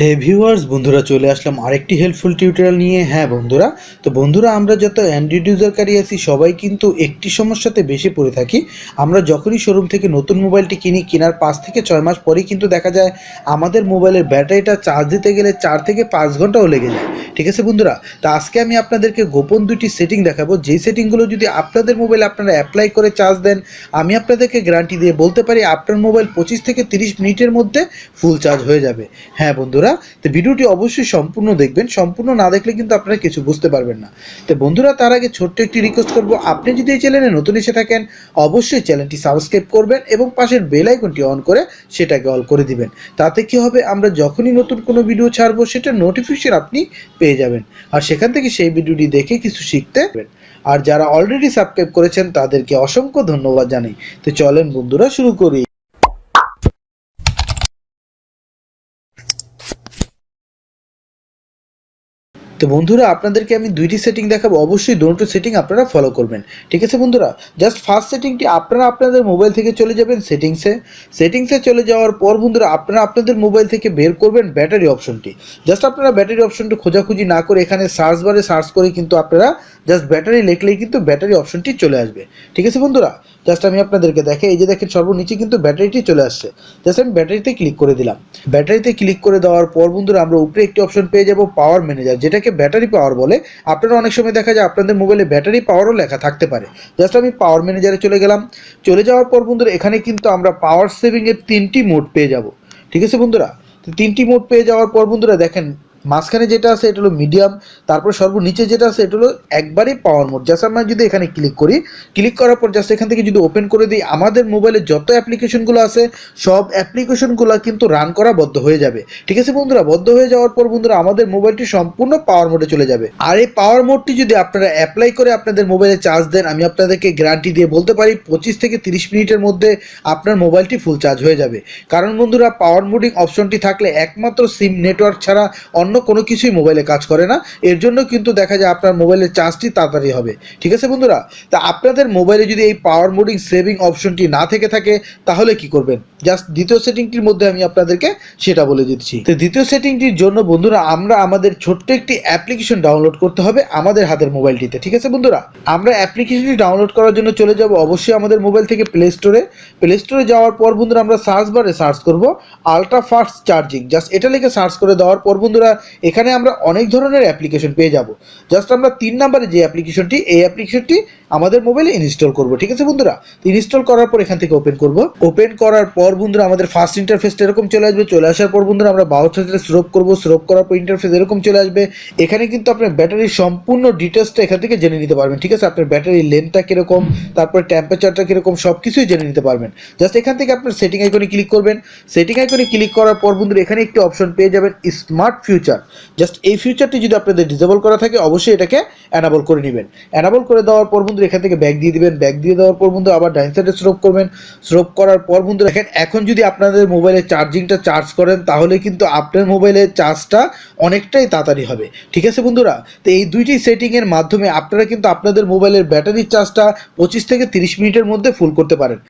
হে viewers বন্ধুরা চলে আসলাম আরেকটি হেল্পফুল টিউটোরিয়াল নিয়ে। হ্যাঁ বন্ধুরা, তো বন্ধুরা আমরা যত অ্যান্ড্রয়েড ইউজারকারী আছি, সবাই কিন্তু একটি সমস্যাতে বেশি পড়ে থাকি। আমরা যখনই শোরুম থেকে নতুন মোবাইলটি কিনি, কেনার পাঁচ থেকে ছয় মাস পরেই কিন্তু দেখা যায় আমাদের মোবাইলের ব্যাটারিটা চার্জ দিতে গেলে চার থেকে পাঁচ ঘন্টাও লেগে যায়। ঠিক আছে বন্ধুরা? তা আজকে আমি আপনাদেরকে গোপন দুটি সেটিং দেখাবো। যেই সেটিংগুলো যদি আপনাদের মোবাইলে আপনারা অ্যাপ্লাই করে চার্জ দেন, আমি আপনাদেরকে গ্যারান্টি দিয়ে বলতে পারি আপনার মোবাইল পঁচিশ থেকে তিরিশ মিনিটের মধ্যে ফুল চার্জ হয়ে যাবে। হ্যাঁ বন্ধুরা? তো ভিডিওটি অবশ্যই সম্পূর্ণ দেখবেন। সম্পূর্ণ না দেখলে কিন্তু আপনারা কিছু বুঝতে পারবেন না। তো বন্ধুরা, তার আগে ছোট্ট একটি রিকোয়েস্ট করব। আপনি যদি এই চ্যানেলে নতুন এসে থাকেন, অবশ্যই চ্যানেলটি সাবস্ক্রাইব করবেন এবং পাশের বেল আইকনটি অন করে সেটাকে অল করে দিবেন। তাতে কি হবে, আমরা যখনই নতুন কোনো ভিডিও ছাড়বো, সেটা নোটিফিকেশন আপনি পেয়ে যাবেন। আর সেখান থেকে সেই ভিডিওটি দেখে কিছু শিখতে পারবেন। আর যারা অলরেডি সাবস্ক্রাইব করেছেন, তাদেরকে অসংখ্য ধন্যবাদ জানাই। তো চলেন বন্ধুরা, শুরু করি। তো বন্ধুরা, আপনাদেরকে আমি দুইটি সেটিং দেখাবো। অবশ্যই দুটো সেটিং আপনারা ফলো করবেন। ঠিক আছে বন্ধুরা? জাস্ট ফার্স্ট সেটিংটি আপনারা আপনাদের মোবাইল থেকে চলে যাবেন সেটিংসে সেটিংসে চলে যাওয়ার পর বন্ধুরা, আপনারা আপনাদের মোবাইল থেকে বের করবেন ব্যাটারি অপশনটি জাস্ট আপনারা ব্যাটারি অপশনটি খোঁজাখুঁজি না করে এখানে সার্চ বারে সার্চ করে কিন্তু আপনারা জাস্ট ব্যাটারি লিখলেই কিন্তু ব্যাটারি অপশনটি চলে আসবে। ঠিক আছে বন্ধুরা? জাস্ট আমি আপনাদেরকে দেখে এই যে দেখেন সর্বনিচে কিন্তু ব্যাটারিটি চলে আসছে। জাস্ট আমি ব্যাটারিতে ক্লিক করে দিলাম। ব্যাটারিতে ক্লিক করে দেওয়ার পর বন্ধুরা, আমরা উপরে একটি অপশন পেয়ে যাব পাওয়ার ম্যানেজার যেটাকে ব্যাটারি পাওয়ার বলে, আপনারা অনেক সময় দেখা যায় আপনাদের মোবাইলে ব্যাটারি পাওয়ারও লেখা থাকতে পারে। জাস্ট আমি পাওয়ার ম্যানেজারে চলে গেলাম। চলে যাওয়ার পর বন্ধুরা, এখানে কিন্তু আমরা পাওয়ার সেভিংয়ের তিনটি মোড পেয়ে যাব। ঠিক আছে বন্ধুরা? তিনটি মোড পেয়ে যাওয়ার পর বন্ধুরা দেখেন মাঝখানে যেটা আছে, এটা হলো মিডিয়াম তারপর সর্বনিচে যেটা আছে, এটা হলো একবারই পাওয়ার মোড জাস্ট আমরা যদি এখানে ক্লিক করি ক্লিক করার পর জাস্ট এখান থেকে যদি ওপেন করে দিই, আমাদের মোবাইলে যত অ্যাপ্লিকেশনগুলো আছে, সব অ্যাপ্লিকেশনগুলো কিন্তু রান করা বদ্ধ হয়ে যাবে। ঠিক আছে বন্ধুরা? বদ্ধ হয়ে যাওয়ার পর বন্ধুরা, আমাদের মোবাইলটি সম্পূর্ণ পাওয়ার মোডে চলে যাবে। আর এই পাওয়ার মোডটি যদি আপনারা অ্যাপ্লাই করে আপনাদের মোবাইলে চার্জ দেন, আমি আপনাদেরকে গ্যারান্টি দিয়ে বলতে পারি, পঁচিশ থেকে তিরিশ মিনিটের মধ্যে আপনার মোবাইলটি ফুল চার্জ হয়ে যাবে। কারণ বন্ধুরা পাওয়ার মোডিং অপশনটি থাকলে একমাত্র সিম নেটওয়ার্ক ছাড়া অন্য কোনো কিছুই মোবাইলে কাজ করে না। এর জন্য কিন্তু দেখা যায় আপনার মোবাইলের চার্জটি তাড়াতাড়ি হবে। ঠিক আছে বন্ধুরা? তা আপনাদের মোবাইলে যদি এই পাওয়ার মোডিং সেভিং অপশনটি না থেকে থাকে, তাহলে কি করবেন? জাস্ট দ্বিতীয় সেটিংটির মধ্যে আমি আপনাদেরকে সেটা বলে দিচ্ছি। তো দ্বিতীয় সেটিংটির জন্য বন্ধুরা, আমরা আমাদের ছোট্ট একটি অ্যাপ্লিকেশন ডাউনলোড করতে হবে আমাদের হাতের মোবাইলটিতে ঠিক আছে বন্ধুরা? আমরা অ্যাপ্লিকেশনটি ডাউনলোড করার জন্য চলে যাব অবশ্যই আমাদের মোবাইল থেকে প্লে স্টোরে প্লে স্টোরে যাওয়ার পর বন্ধুরা, আমরা সার্চ বারে সার্চ করব আলট্রা ফাস্ট চার্জিং জাস্ট এটা লিখে সার্চ করে দেওয়ার পর বন্ধুরা, এখানে আমরা অনেক ধরনের অ্যাপ্লিকেশন পেয়ে যাব। জাস্ট আমরা তিন নাম্বারে যে অ্যাপ্লিকেশনটি এই অ্যাপ্লিকেশনটি আমাদের মোবাইলে ইনস্টল করব, ঠিক আছে বন্ধুরা? ইনস্টল করার পর এখান থেকে ওপেন করব। ওপেন করার পর বন্ধুরা আমাদের ফার্স্ট ইন্টারফেসটা এরকম চলে আসবে, চলে আসার পর বন্ধুরা আমরা বাউচ হাতে স্রোপ করব স্রোপ করার পর ইন্টারফেস এরকম চলে আসবে। এখানে কিন্তু আপনার ব্যাটারির সম্পূর্ণ ডিটেলসটা এখান থেকে জেনে নিতে পারবেন, ঠিক আছে? আপনার ব্যাটারির লেন্থটা কীরকম, তারপরে টেম্পারেচারটা কীরকম সব কিছুই জেনে নিতে পারবেন। জাস্ট এখান থেকে আপনার সেটিং আইকনে ক্লিক করবেন। সেটিং আইকনে ক্লিক করার পর বন্ধুরা এখানে একটি অপশন পেয়ে যাবেন স্মার্ট ফিউচার জাস্ট এই ফিউচারটি যদি আপনাদের ডিসেবল করা থাকে, অবশ্যই এটাকে অ্যানাবল করে নেবেন। অ্যানাবল করে দেওয়ার পর বন্ধুরা এখান থেকে ব্যাগ দিয়ে দিবেন। ব্যাগ দিয়ে দেওয়ার পর বন্ধু আবার ডাইন সাইডে স্রোপ করবেন। স্রোপ করার পর বন্ধু দেখেন এখন যদি আপনাদের মোবাইলে চার্জিংটা চার্জ করেন, তাহলে কিন্তু আপনার মোবাইলের চার্জটা অনেকটাই তাড়াতাড়ি হবে। ঠিক আছে বন্ধুরা? তো এই দুইটি সেটিংয়ের মাধ্যমে আপনারা কিন্তু আপনাদের মোবাইলের ব্যাটারির চার্জটা পঁচিশ থেকে তিরিশ মিনিটের মধ্যে ফুল করতে পারেন।